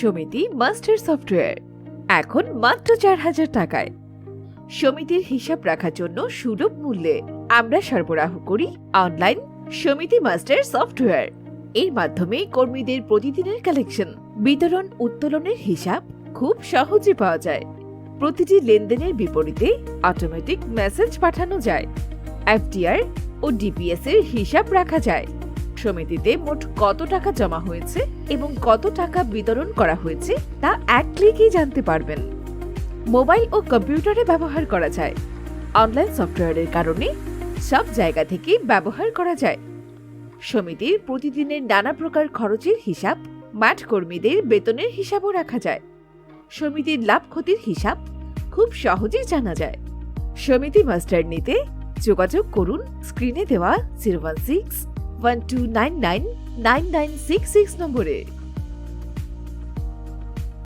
সমিতি master software. এখন মাত্র চার হাজার টাকায়। সমিতির হিসাব রাখার জন্য সুলভ মূল্যে আমরা সরবরাহ করি অনলাইন সমিতি মাস্টার সফটওয়্যার। এর মাধ্যমে কর্মীদের প্রতিদিনের কালেকশন, বিতরণ, উত্তোলনের হিসাব খুব সহজে পাওয়া যায়। প্রতিটি লেনদেনের বিপরীতে অটোমেটিক মেসেজ পাঠানো যায়। এফডিআর ও ডিপিএস এর হিসাব রাখা যায়। সমিতিতে মোট কত টাকা জমা হয়েছে এবং কত টাকা বিতরণ করা হয়েছে তা এক ক্লিকেই জানতে পারবেন। মোবাইল ও কম্পিউটারে ব্যবহার করা যায়। অনলাইন সফটওয়্যারের কারণে সব জায়গা থেকে ব্যবহার করা যায়। সমিতির প্রতিদিনের নানা প্রকার খরচের হিসাব, মাঠ কর্মীদের বেতনের হিসাবও রাখা যায়। সমিতির লাভ ক্ষতির হিসাব খুব সহজেই জানা যায়। সমিতি মাস্টার নিতে যোগাযোগ করুন। স্ক্রিনে দেওয়া zero one six one two nine nine nine nine six six নম্বরে